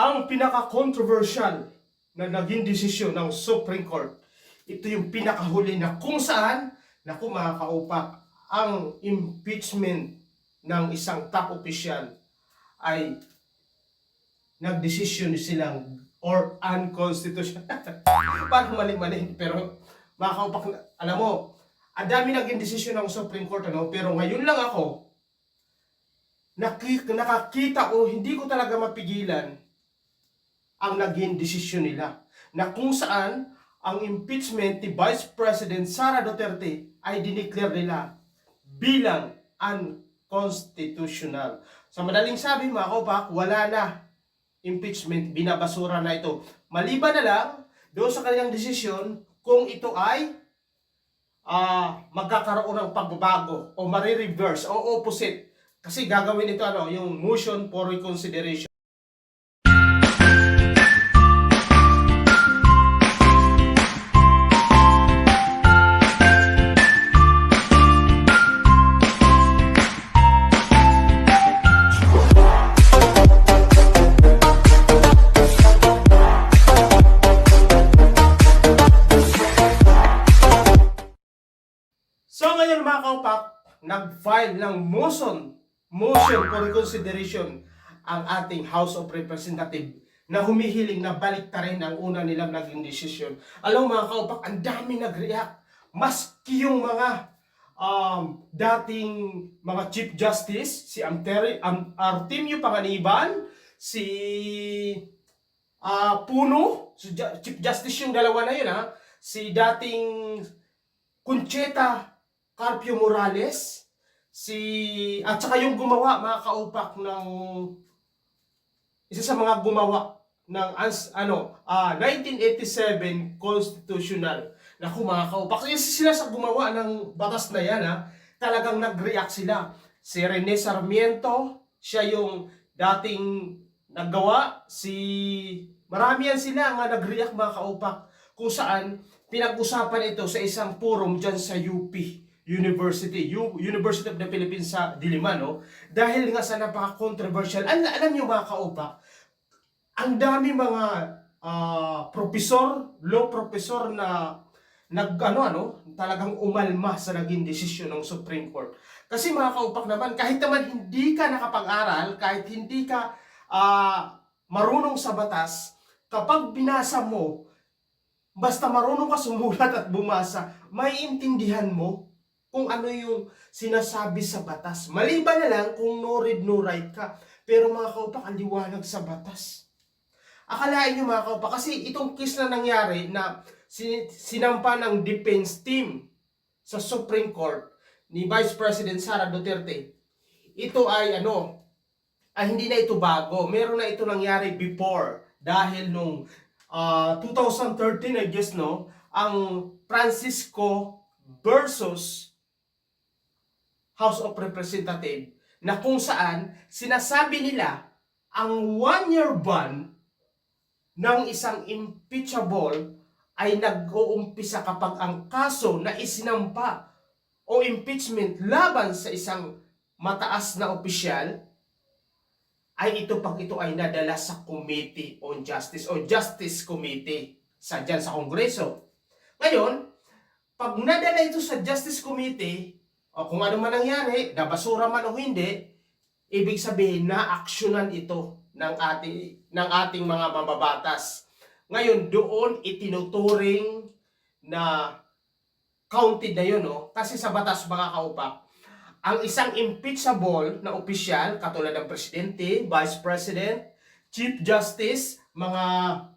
ang pinaka-controversial na naging desisyon ng Supreme Court, ito yung pinakahuli na kung saan, naku mga kaupak, ang impeachment ng isang top official ay nagdesisyon silang or unconstitutional. Parang mali-mali. Pero mga kaupak, alam mo, ang dami naging desisyon ng Supreme Court, ano? pero ngayon lang ako, naki, nakakita o hindi ko talaga mapigilan ang naging desisyon nila na kung saan ang impeachment ni Vice President Sara Duterte ay dineclare nila bilang unconstitutional. Sa madaling sabi mga kaupak, wala na impeachment, binabasura na ito. Maliban na lang doon sa kanilang desisyon kung ito ay ah magkakaroon ng pagbabago o marireverse o opposite. Kasi gagawin ito ano, yung motion for reconsideration. So ngayon mga kaupak, nag-file ng motion, motion for reconsideration ang ating House of Representatives na humihiling na balik ta rin ang una nilang naging desisyon. Alam mga kaupak, ang dami nag-react. Maski yung mga um, dating mga Chief Justice, si Amteri, Am, Artemio Panganiban, si ah, Puno, si Chief Justice yung dalawa na yun ha, si dating Concheta Carpio Morales, si at saka yung gumawa mga kaupak ng isa sa mga gumawa ng ans, ano ah 1987 constitutional. Naku mga kaupak, isa sila sa gumawa ng batas na yan ha. Talagang nag-react sila. Si Rene Sarmiento, siya yung dating naggawa. Si marami yan sila nga nag-react mga kaupak kung saan pinag-usapan ito sa isang forum dyan sa UP University, U- University of the Philippines sa Diliman, no? Dahil nga sa napaka-controversial. Al- alam niyo mga kaupak, ang dami mga ah, professor, law professor na nag ano ano, talagang umalma sa naging desisyon ng Supreme Court. Kasi mga kaupak naman, kahit naman hindi ka nakapag-aral, kahit hindi ka ah, marunong sa batas, kapag binasa mo, basta marunong ka sumulat at bumasa, may intindihan mo kung ano yung sinasabi sa batas. Maliban na lang kung no read, no write ka. Pero mga kaupak, ang liwanag sa batas. Akalain nyo mga kaupak, kasi itong case na nangyari na si- sinampa ng defense team sa Supreme Court ni Vice President Sara Duterte, ito ay ano, ay hindi na ito bago. Meron na ito nangyari before dahil nung ah, 2013 I guess no, ang Francisco versus House of Representative na kung saan sinasabi nila ang one-year ban ng isang impeachable ay nag-uumpisa kapag ang kaso na isinampa o impeachment laban sa isang mataas na opisyal ay ito pag ito ay nadala sa Committee on Justice o Justice Committee sa dyan sa Kongreso. Ngayon, pag nadala ito sa Justice Committee, o kung ano man nangyari, nabasura man o hindi, ibig sabihin na aksyonan ito ng ating ng ating mga mababatas. Ngayon doon itinuturing na counted na yun, no? Kasi sa batas mga kaupak, ang isang impeachable na opisyal katulad ng presidente, vice president, chief justice, mga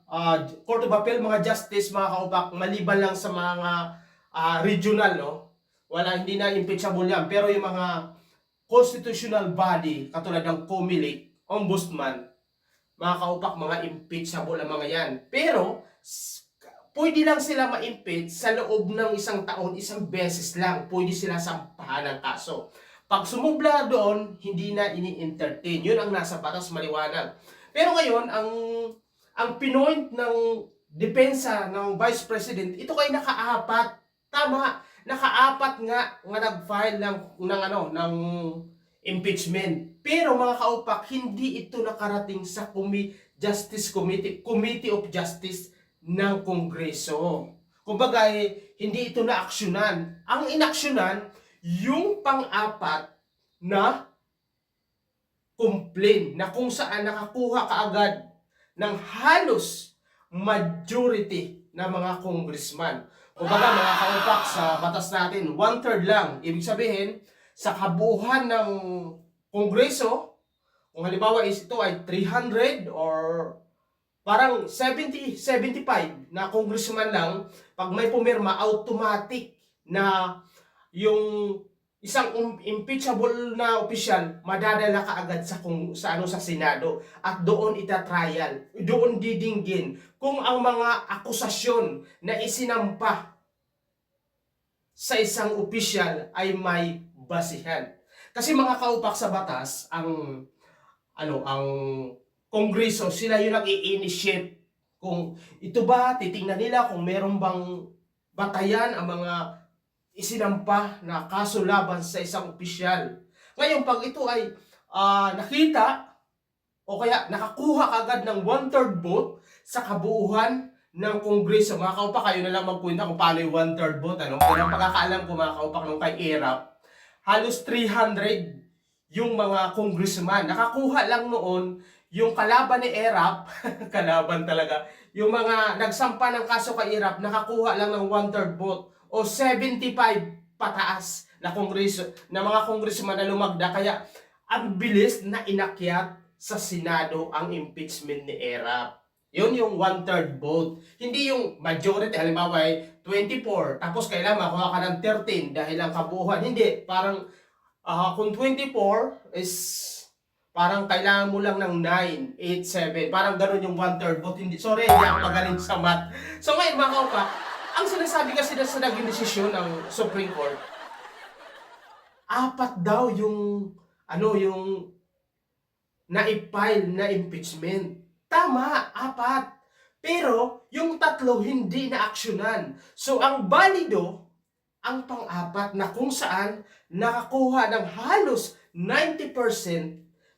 ah, court of appeal, mga justice, mga kaupak, maliban lang sa mga ah, regional, no? Wala, hindi na impeachable yan. Pero yung mga constitutional body, katulad ng COMELEC, ombudsman, mga kaupak, mga impeachable ang mga yan. Pero, pwede lang sila ma-impeach sa loob ng isang taon, isang beses lang. Pwede sila sampahan ng kaso. Pag sumubla doon, hindi na ini-entertain. Yun ang nasa batas maliwanag. Pero ngayon, ang ang pinoint ng depensa ng Vice President, ito kay nakaapat. Tama, nakaapat nga nga nag-file ng ng ano ng impeachment. Pero mga kaupak, hindi ito nakarating sa Committee Justice Committee, Committee of Justice ng Kongreso. Kumbaga, eh, hindi ito na-aksyonan. Ang inaksyonan, yung pang-apat na complaint na kung saan nakakuha kaagad ng halos majority na mga congressman. Kumbaga mga kaupak sa batas natin, one-third lang. Ibig sabihin, sa kabuuan ng kongreso, kung halimbawa is ito ay 300 or parang 70, 75 na congressman lang, pag may pumirma, automatic na yung isang um- impeachable na opisyal madadala ka agad sa kung sa ano sa Senado. At doon itatrial doon didinggin kung ang mga akusasyon na isinampa sa isang opisyal ay may basihan. Kasi mga kaupak sa batas ang ano ang kongreso sila yung nag-i-initiate. Kung ito ba titingnan nila kung meron bang batayan ang mga isinampa na kaso laban sa isang opisyal. Ngayon, pag ito ay ah, nakita o kaya nakakuha kagad ng one-third vote sa kabuuan ng Kongreso, mga kaupak, kayo na lang magkwenta kung paano yung one-third vote. Ano? Ang pagkakaalam ko mga kaupak nung kay ERAP, halos 300 yung mga congressman. Nakakuha lang noon yung kalaban ni ERAP, kalaban talaga, yung mga nagsampa ng kaso kay ERAP, nakakuha lang ng one-third vote o 75 pataas na kongreso na mga congressman na lumagda kaya ang bilis na inakyat sa Senado ang impeachment ni ERAP. Yun yung one-third vote. Hindi yung majority, halimbawa ay 24, tapos kailangan makuha ka ng 13 dahil ang kabuuan. Hindi, parang ah, kung 24 is parang kailangan mo lang ng 9, 8, 7. Parang ganun yung one-third vote. Hindi, sorry, hindi ako magaling sa math. So ngayon mga kaupa, ang sinasabi kasi na sa naging desisyon ng Supreme Court, apat daw yung ano yung na-file na impeachment. Tama, apat. Pero yung tatlo hindi na aksyonan. So ang balido ang pang-apat na kung saan nakakuha ng halos 90%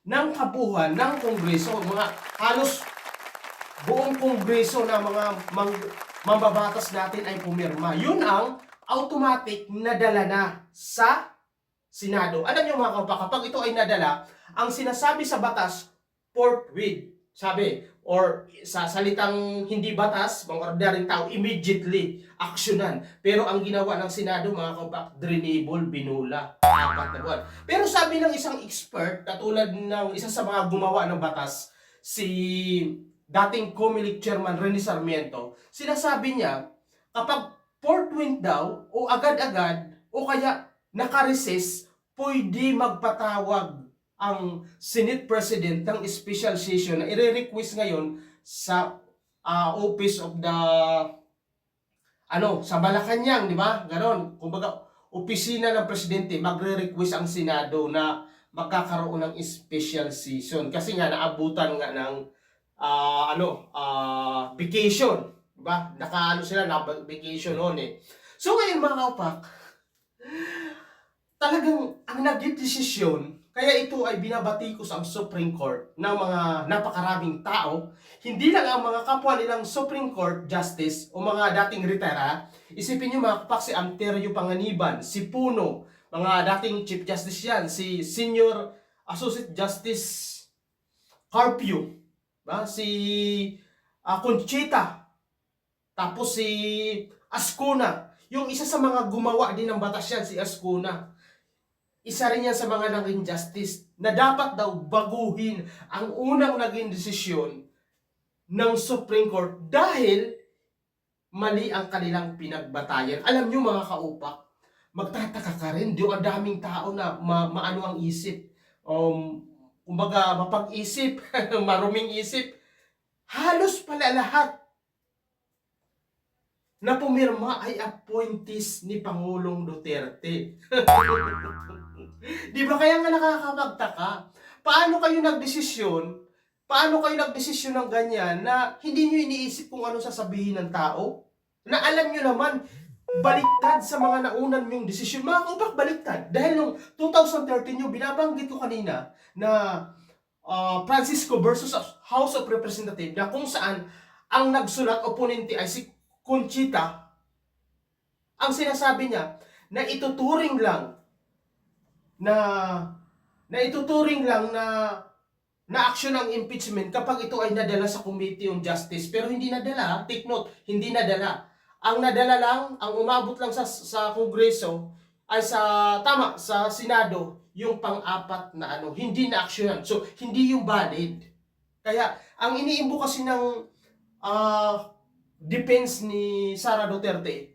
ng kabuuan ng Kongreso, mga halos buong Kongreso na mga mang, mambabatas natin ay pumirma. Yun ang automatic nadala na sa Senado. Alam niyo mga kapag, kapag ito ay nadala, ang sinasabi sa batas, forthwith, sabi, or sa salitang hindi batas, mga ordinaryong tao, immediately, aksyonan. Pero ang ginawa ng Senado, mga kapak, drenable, binula. Apat na. Pero sabi ng isang expert, katulad ng isa sa mga gumawa ng batas, si dating COMELEC chairman Rene Sarmiento, sinasabi niya, kapag forthwith daw, o agad-agad, o kaya nakareses, pwede magpatawag ang Senate President ng special session na i-request ngayon sa ah, office of the ano, sa Malacanang, di ba? Ganon. Kumbaga, opisina ng presidente, magre-request ang Senado na magkakaroon ng special session. Kasi nga, naabutan nga ng ah, ano, ah, vacation. Di ba? Naka, ano sila, na vacation noon eh. So ngayon mga kaupak, talagang ang naging desisyon, kaya ito ay binabatikos ang Supreme Court ng mga napakaraming tao, hindi lang ang mga kapwa nilang Supreme Court Justice o mga dating retira, isipin nyo mga kapak si Anterio Panganiban, si Puno, mga dating Chief Justice yan, si Senior Associate Justice Carpio, ba? si ah, Conchita, tapos si Ascuna, yung isa sa mga gumawa din ng batas yan, si Ascuna isa rin yan sa mga naging justice na dapat daw baguhin ang unang naging desisyon ng Supreme Court dahil mali ang kanilang pinagbatayan. Alam nyo mga kaupak, magtataka ka rin, di ang daming tao na ma- maano ang isip. Um, kumbaga, mapag-isip, maruming isip. Halos pala lahat na pumirma ay appointees ni Pangulong Duterte. Di ba kaya nga nakakapagtaka? Paano kayo nagdesisyon? Paano kayo nagdesisyon ng ganyan na hindi nyo iniisip kung ano sasabihin ng tao? Na alam nyo naman, baliktad sa mga naunan yung desisyon. Mga kaupak, baliktad. Dahil nung 2013 yung binabanggit ko kanina na uh, Francisco versus House of Representative na kung saan ang nagsulat oponente ay si Conchita ang sinasabi niya na ituturing lang na na ituturing lang na na action ng impeachment kapag ito ay nadala sa Committee on Justice pero hindi nadala take note hindi nadala ang nadala lang ang umabot lang sa sa Kongreso ay sa tama sa Senado yung pang-apat na ano hindi na aksyonan so hindi yung valid. Kaya ang iniimbo kasi ng ah defense ni Sara Duterte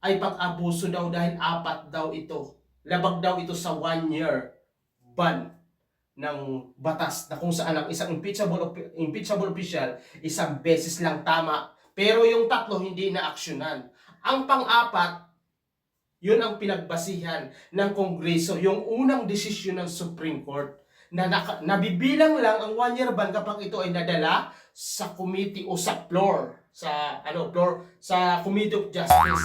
ay pag-abuso daw dahil apat daw ito labag daw ito sa one year ban ng batas na kung saan ang isang impeachable, impeachable official isang beses lang tama pero yung tatlo hindi na aksyonan. Ang pang-apat, yun ang pinagbasihan ng Kongreso, yung unang desisyon ng Supreme Court na naka, nabibilang lang ang one-year ban kapag ito ay nadala sa committee o sa floor sa ano floor sa Committee of Justice.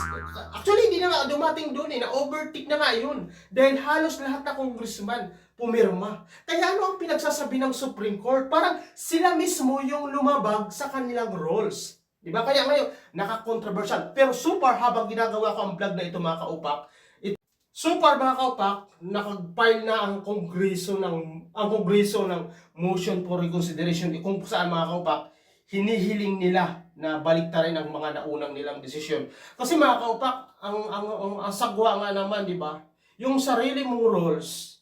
Actually hindi na nga dumating doon eh, na overtake na nga yun dahil halos lahat na congressman pumirma. Kaya ano ang pinagsasabi ng Supreme Court? Parang sila mismo yung lumabag sa kanilang roles. Di ba? Kaya ngayon, naka-controversial. Pero far, habang ginagawa ko ang vlog na ito mga kaupak, it, far mga kaupak, nakag-file na ang kongreso ng ang kongreso ng motion for reconsideration kung saan mga kaupak, hinihiling nila na baliktarin ang mga naunang nilang desisyon. Kasi mga kaupak, ang, ang, ang, ang sagwa nga naman, di ba? Yung sarili mong rules,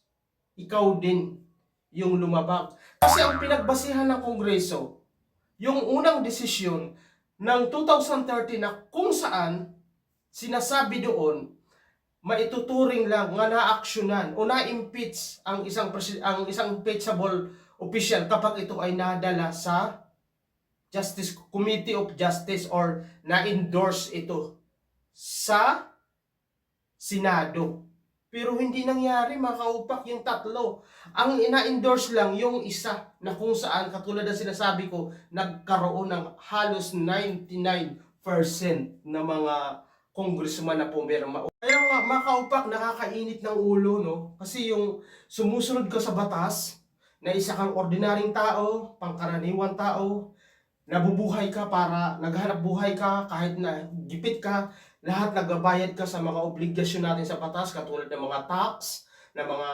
ikaw din yung lumabag. Kasi ang pinagbasihan ng Kongreso, yung unang desisyon ng 2013 na kung saan sinasabi doon maituturing lang nga na-aksyonan o na-impeach ang isang ang isang impeachable official kapag ito ay nadala sa Justice Committee of Justice or na-endorse ito sa Senado. Pero hindi nangyari mga kaupak yung tatlo. Ang ina-endorse lang yung isa na kung saan katulad ng sinasabi ko nagkaroon ng halos 99% na mga congressman na pumirma. Kaya nga mga kaupak nakakainit ng ulo no kasi yung sumusunod ka sa batas na isa kang ordinaryong tao, pangkaraniwan tao, nabubuhay ka para naghanap buhay ka kahit na gipit ka, lahat nagbabayad ka sa mga obligasyon natin sa batas katulad ng mga tax, na mga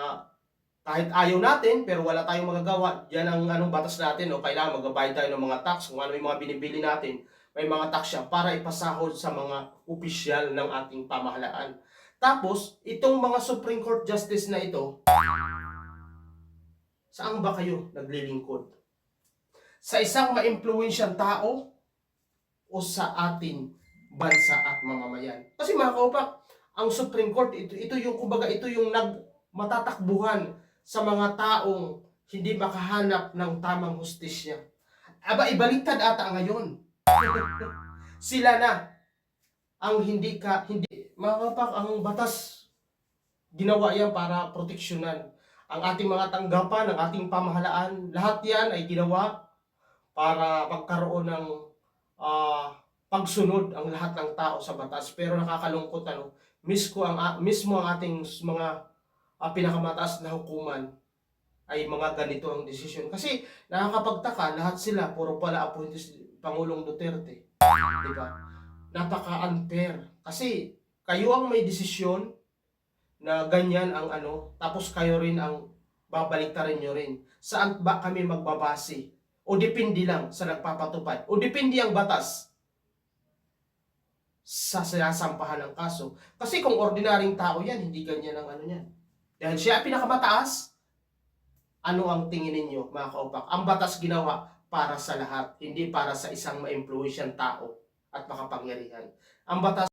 kahit ayaw natin pero wala tayong magagawa. Yan ang anong batas natin, no? kailangan magbabayad tayo ng mga tax kung ano yung mga binibili natin. May mga tax siya para ipasahod sa mga opisyal ng ating pamahalaan. Tapos, itong mga Supreme Court Justice na ito, saan ba kayo naglilingkod? Sa isang ma-influensyang tao o sa ating bansa at mamamayan? Kasi mga kaupak, ang Supreme Court, ito, ito yung, kumbaga, ito yung nag, matatakbuhan sa mga taong hindi makahanap ng tamang hustisya. Aba, ibaliktad ata ngayon. Sila na ang hindi ka, hindi, mga kapak, ang batas, ginawa yan para proteksyonan ang ating mga tanggapan, ang ating pamahalaan, lahat yan ay ginawa para magkaroon ng ah, pagsunod ang lahat ng tao sa batas. Pero nakakalungkot ano, mismo ang mismo ang ating mga ah, pinakamataas na hukuman ay mga ganito ang desisyon. Kasi nakakapagtaka, lahat sila puro pala appointed Pangulong Duterte. Di ba? Napaka-unfair. Kasi kayo ang may desisyon na ganyan ang ano, tapos kayo rin ang babaliktarin nyo rin. Saan ba kami magbabase? O depende lang sa nagpapatupad? O depende ang batas sa sinasampahan ng kaso? Kasi kung ordinaryong tao yan, hindi ganyan ang ano yan. Dahil siya pinakamataas, ano ang tingin ninyo mga kaupak? Ang batas ginawa para sa lahat, hindi para sa isang ma-influensyang tao at makapangyarihan. Ang batas